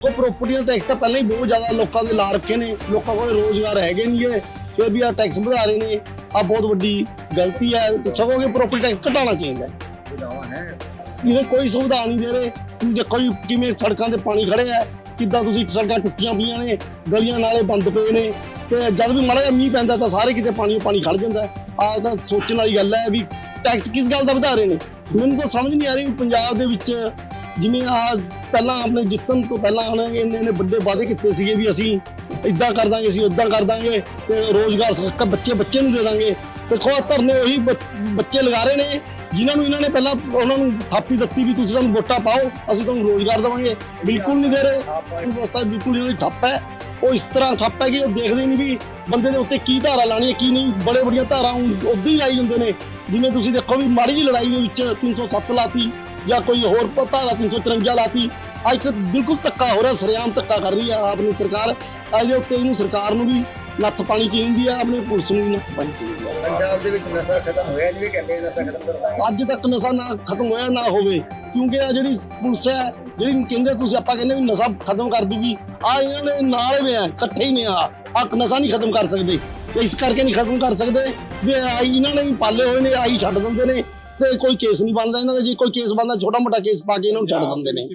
ਉਹ ਪ੍ਰਾਪਰਟੀਆਂ ਟੈਕਸ ਤਾਂ ਪਹਿਲਾਂ ਹੀ ਬਹੁਤ ਜ਼ਿਆਦਾ ਲੋਕਾਂ ਦੇ ਲਾ ਰੱਖੇ ਨੇ, ਲੋਕਾਂ ਕੋਲ ਰੋਜ਼ਗਾਰ ਹੈਗੇ ਨਹੀਂ ਗੇ, ਫਿਰ ਵੀ ਆ ਟੈਕਸ ਵਧਾ ਰਹੇ ਨੇ ਆ ਬਹੁਤ ਵੱਡੀ ਗਲਤੀ ਹੈ, ਤੇ ਸਗੋਂ ਕਿ ਪ੍ਰੋਪਰਟੀ ਟੈਕਸ ਘਟਾਉਣਾ ਚਾਹੀਦਾ ਹੈ। ਇਹਨੇ ਕੋਈ ਸੁਵਿਧਾ ਨਹੀਂ ਦੇ ਰਹੇ, ਤੁਸੀਂ ਦੇਖੋ ਜੀ ਕਿਵੇਂ ਸੜਕਾਂ ਤੇ ਪਾਣੀ ਖੜਿਆ ਹੈ, ਕਿੱਦਾਂ ਤੁਸੀਂ ਸੜਕਾਂ ਟੁੱਟੀਆਂ ਪਈਆਂ ਨੇ, ਗਲੀਆਂ ਨਾਲੇ ਬੰਦ ਪਏ ਨੇ, ਤੇ ਜਦ ਵੀ ਮਾੜਾ ਜਿਹਾ ਮੀਂਹ ਪੈਂਦਾ ਤਾਂ ਸਾਰੇ ਕਿਤੇ ਪਾਣੀ ਪਾਣੀ ਖੜ ਜਾਂਦਾ ਆ ਤਾਂ ਸੋਚਣ ਵਾਲੀ ਗੱਲ ਹੈ ਵੀ ਟੈਕਸ ਕਿਸ ਗੱਲ ਦਾ ਵਧਾ ਰਹੇ ਨੇ? ਮੈਨੂੰ ਤਾਂ ਸਮਝ ਨਹੀਂ ਆ ਰਹੀ ਪੰਜਾਬ ਦੇ ਵਿੱਚ ਜਿਵੇਂ ਆ ਪਹਿਲਾਂ ਆਪਣੇ ਜਿੱਤਣ ਤੋਂ ਪਹਿਲਾਂ ਉਹਨੇ ਇੰਨੇ ਇੰਨੇ ਵੱਡੇ ਵਾਅਦੇ ਕੀਤੇ ਸੀਗੇ ਵੀ ਅਸੀਂ ਇਦਾਂ ਕਰ ਦਾਂਗੇ ਅਸੀਂ ਉਦਾਂ ਕਰ ਦਾਂਗੇ ਤੇ ਰੋਜ਼ਗਾਰ ਸਖਤ ਬੱਚੇ ਬੱਚੇ ਨੂੰ ਦੇ ਦਾਂਗੇ। ਦੇਖੋ ਆਹ ਧਰਨੇ ਉਹੀ ਬੱਚ- ਲਗਾ ਰਹੇ ਨੇ ਜਿਨ੍ਹਾਂ ਨੂੰ ਇਹਨਾਂ ਨੇ ਪਹਿਲਾਂ ਉਹਨਾਂ ਨੂੰ ਥਾਪੀ ਦਿੱਤੀ ਵੀ ਤੁਸੀਂ ਸਾਨੂੰ ਵੋਟਾਂ ਪਾਓ ਅਸੀਂ ਤੁਹਾਨੂੰ ਰੋਜ਼ਗਾਰ ਦੇਵਾਂਗੇ। ਬਿਲਕੁਲ ਨਹੀਂ ਦੇ ਰਹੇ। ਵਿਵਸਥਾ ਬਿਲਕੁਲ ਇਹਨਾਂ ਦੀ ਠੱਪ ਹੈ। ਉਹ ਇਸ ਤਰ੍ਹਾਂ ਠੱਪ ਹੈ ਕਿ ਉਹ ਦੇਖਦੇ ਨਹੀਂ ਵੀ ਬੰਦੇ ਦੇ ਉੱਤੇ ਕੀ ਧਾਰਾ ਲਾਣੀ ਹੈ ਕੀ ਨਹੀਂ। ਬੜੇ ਬੜੀਆਂ ਧਾਰਾਂ ਉਦਾਂ ਹੀ ਲਾਈ ਜਾਂਦੇ ਨੇ। ਜਿਵੇਂ ਤੁਸੀਂ ਦੇਖੋ ਵੀ ਮਾੜੀ ਜਿਹੀ ਲੜਾਈ ਦੇ ਵਿੱਚ 307 ਲਾਤੀ। ਜਾਂ ਕੋਈ ਹੋਰ ਧਾਰਾ 353 ਲਾਤੀ। ਅੱਜ ਤੱਕ ਬਿਲਕੁਲ ਧੱਕਾ ਹੋ ਰਿਹਾ ਸਰਿਆਮ ਧੱਕਾ ਕਰ ਰਹੀ ਹੈ ਆਪਣੀ ਸਰਕਾਰ। ਅੱਜ ਉੱਤੇ ਇਹਨੂੰ ਸਰਕਾਰ ਨੂੰ ਵੀ ਨੱਥ ਪਾਣੀ ਚਾਹੀਦੀ ਹੈ ਆਪਣੀ ਪੁਲਿਸ ਨੂੰ ਵੀ ਨੱਥ ਪਾਣੀ ਚਾਹੀਦੀ ਹੈ ਪੰਜਾਬ ਦੇ ਵਿੱਚ ਨਸ਼ਾ ਖਤਮ ਹੋਇਆ ਜਿਵੇਂ ਕਹਿੰਦੇ ਨਸ਼ਾ ਖਤਮ ਕਰਦਾ ਅੱਜ ਤੱਕ ਨਸ਼ਾ ਨਾ ਖਤਮ ਹੋਇਆ ਨਾ ਹੋਵੇ ਕਿਉਂਕਿ ਆ ਜਿਹੜੀ ਪੁਲਿਸ ਹੈ ਜਿਹੜੀ ਕਹਿੰਦੇ ਤੁਸੀਂ ਆਪਾਂ ਕਹਿੰਦੇ ਵੀ ਨਸ਼ਾ ਖਤਮ ਕਰ ਦੂਗੀ। ਆ ਇਹਨਾਂ ਨੇ ਨਾਲ ਵੀ ਆ ਇਕੱਠੇ ਹੀ ਨੇ ਆ। ਆ ਨਸ਼ਾ ਨਹੀਂ ਖਤਮ ਕਰ ਸਕਦੇ ਇਸ ਕਰਕੇ ਨਹੀਂ ਖਤਮ ਕਰ ਸਕਦੇ। ਵੀ ਆਹ ਇਹਨਾਂ ਨੇ ਹੀ ਪਾਲੇ ਹੋਏ ਨੇ ਆਈ ਛੱਡ ਦਿੰਦੇ ਨੇ। ਤੇ ਕੋਈ ਕੇਸ ਨਹੀਂ ਬਣਦਾ ਇਹਨਾਂ ਦਾ ਜੇ ਕੋਈ ਕੇਸ ਬਣਦਾ ਛੋਟਾ ਮੋਟਾ ਕੇਸ ਪਾ ਕੇ ਇਹਨਾਂ ਨੂੰ ਛੱਡ ਦਿੰਦੇ ਨੇ।